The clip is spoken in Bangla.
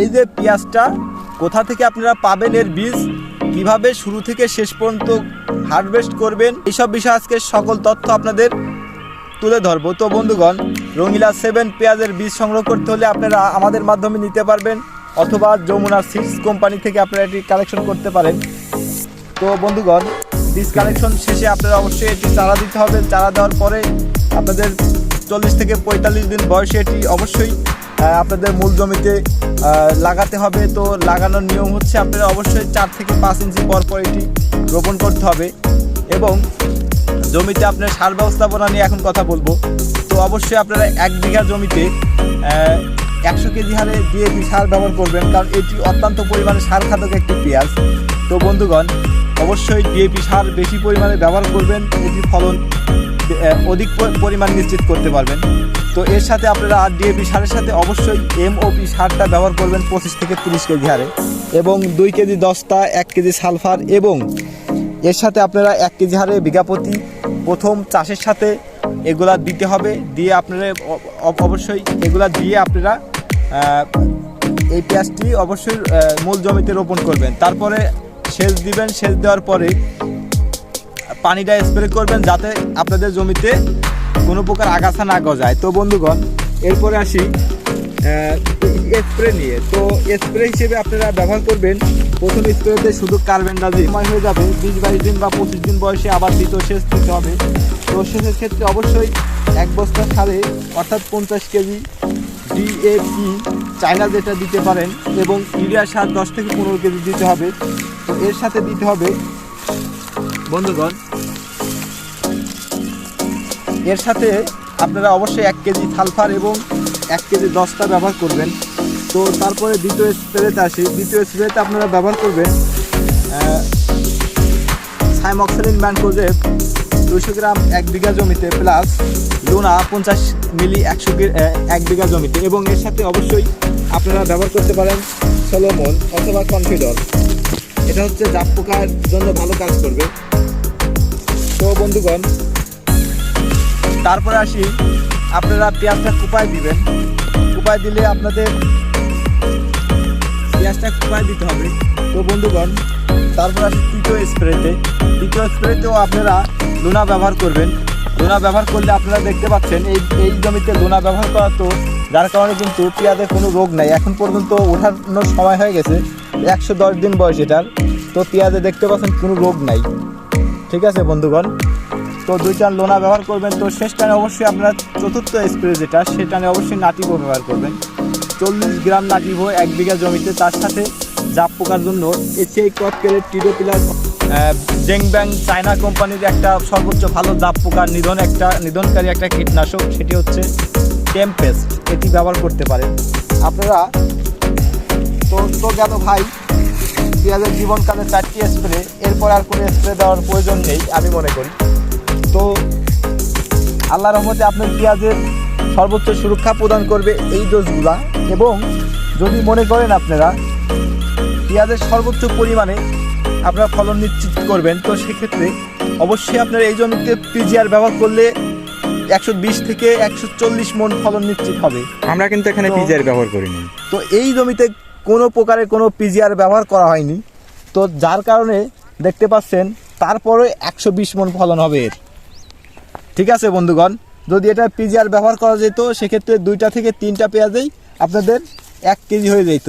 এই যে পেঁয়াজটা, কোথা থেকে আপনারা পাবেন এর বীজ? কীভাবে শুরু থেকে শেষ পর্যন্ত হারভেস্ট করবেন? এইসব বিষয়ে আজকে সকল তথ্য আপনাদের তুলে ধরবো। তো বন্ধুগণ, রঙিলা সেভেন পেঁয়াজের বীজ সংগ্রহ করতে হলে আপনারা আমাদের মাধ্যমে নিতে পারবেন, অথবা যমুনা সিডস কোম্পানি থেকে আপনারা এটি কালেকশন করতে পারেন। তো বন্ধুগণ, বীজ কালেকশন শেষে আপনারা অবশ্যই এটি চারা দিতে হবে। চারা দেওয়ার পরে আপনাদের চল্লিশ থেকে পঁয়তাল্লিশ দিন বয়সে এটি অবশ্যই আপনাদের মূল জমিতে লাগাতে হবে। তো লাগানোর নিয়ম হচ্ছে আপনারা অবশ্যই চার থেকে পাঁচ ইঞ্চি পর পর এটি রোপণ করতে হবে এবং জমিতে আপনার সার ব্যবস্থাপনা নিয়ে এখন কথা বলব। তো অবশ্যই আপনারা এক বিঘা জমিতে একশো কেজি হারে ডিএপি সার ব্যবহার করবেন, কারণ এটি অত্যন্ত পরিমাণে সার খাদক একটি পেঁয়াজ। তো বন্ধুগণ, অবশ্যই ডিএপি সার বেশি পরিমাণে ব্যবহার করবেন, এটির ফলন অধিক পরিমাণ নিশ্চিত করতে পারবেন। তো এর সাথে আপনারা আর ডিএপি সারের সাথে অবশ্যই এমওপি সারটা ব্যবহার করবেন পঁচিশ থেকে তিরিশ কেজি হারে এবং দুই কেজি দশটা এক কেজি সালফার এবং এর সাথে আপনারা এক কেজি হারে বিঘা প্রতি প্রথম চাষের সাথে এগুলা দিতে হবে। দিয়ে আপনারা অবশ্যই এগুলা দিয়ে আপনারা এই পেঁয়াজটি অবশ্যই মূল জমিতে রোপণ করবেন। তারপরে সেচ দিবেন। সেচ দেওয়ার পরে পানিটা স্প্রে করবেন যাতে আপনাদের জমিতে কোনো প্রকার আগাছা না গজায়। তো বন্ধুগণ, এরপরে আসি স্প্রে নিয়ে। তো স্প্রে হিসেবে আপনারা ব্যবহার করবেন, প্রথম স্প্রেতে শুধু কার্বেন ডাজি সময় হয়ে যাবে। বিশ, বাইশ দিন বা পঁচিশ দিন বয়সে আবার দ্বিতীয় সেচ দিতে হবে। তো সেচের ক্ষেত্রে অবশ্যই এক বস্তা সারে, অর্থাৎ পঞ্চাশ কেজি ডিএপি চায়না যেটা দিতে পারেন, এবং ইউরিয়া সার দশ থেকে পনেরো কেজি দিতে হবে। তো এর সাথে দিতে হবে, বন্ধুগণ এর সাথে আপনারা অবশ্যই এক কেজি সালফার এবং এক কেজি দশটা ব্যবহার করবেন। তো তারপরে দ্বিতীয় স্প্রেতে আসি। দ্বিতীয় স্প্রেতে আপনারা ব্যবহার করবেন সাইমক্সেলিন ম্যানকোজেব দুশো গ্রাম এক বিঘা জমিতে প্লাস লুনা পঞ্চাশ মিলি একশো এক বিঘা জমিতে। এবং এর সাথে অবশ্যই আপনারা ব্যবহার করতে পারেন সলোমন অথবা কনফিডর এটা হচ্ছে জাপ পোকার জন্য ভালো কাজ করবে। তো বন্ধুগণ তারপরে আসি, আপনারা পেঁয়াজটা কুপায় দিবেন। কুপায় দিলে আপনাদের পেঁয়াজটা কুপায় দিতে হবে। তো বন্ধুগণ, তারপর আসি তৃতীয় স্প্রেতে। তৃতীয় স্প্রেতেও আপনারা লুনা ব্যবহার করবেন। লুনা ব্যবহার করলে আপনারা দেখতে পাচ্ছেন, এই এই জমিতে লোনা ব্যবহার করা তো, যার কারণে কিন্তু পেঁয়াজের কোনো রোগ নাই। এখন পর্যন্ত ওঠানোর সময় হয়ে গেছে, একশো দশ দিন বয়স এটার। তো পেঁয়াজে দেখতে পাচ্ছেন কোনো রোগ নাই। ঠিক আছে বন্ধুগণ? তো দুইটা লোনা ব্যবহার করবেন। তো শেষ টানে অবশ্যই আপনার চতুর্থ স্প্রে যেটা সেটানে অবশ্যই নাটিভো ব্যবহার করবেন। চল্লিশ গ্রাম নাটিভো এক বিঘা জমিতে, তার সাথে জাপ পোকার জন্য এসিআই ক্রপ কেয়ারের টিডো পিলার জেং ব্যাং, চায়না কোম্পানির একটা সর্বোচ্চ ভালো জাপ পোকার নিধন একটা, নিধনকারী একটা কীটনাশক, সেটি হচ্ছে টেম্পেস্ট এটি ব্যবহার করতে পারেন। আপনারা তো তো গেল ভাই পেঁয়াজের জীবনকালে চারটি স্প্রে, এরপর আর কোনো স্প্রে দেওয়ার প্রয়োজন নেই, আমি মনে করি। তো আল্লাহ রহমতে আপনার পেঁয়াজের সর্বোচ্চ সুরক্ষা প্রদান করবে এই ডোজগুলা। এবং যদি মনে করেন আপনারা পেঁয়াজের সর্বোচ্চ পরিমাণে আপনারা ফলন নিশ্চিত করবেন তো সেক্ষেত্রে অবশ্যই আপনার এই জমিতে পিজিআর ব্যবহার করলে একশো বিশ থেকে একশো চল্লিশ মন ফলন নিশ্চিত হবে। আমরা কিন্তু এখানে পিজিআর ব্যবহার করিনি। তো এই জমিতে কোনো প্রকারের কোনো পিজিআর ব্যবহার করা হয়নি। তো যার কারণে দেখতে পাচ্ছেন তারপরে একশো বিশ মন ফলন হবে এর। ঠিক আছে, বন্ধুগণ। যদি এটা পিজিআর ব্যবহার করা যেত, সেক্ষেত্রে দুইটা থেকে তিনটা পেঁয়াজেই আপনাদের এক কেজি হয়ে যেত।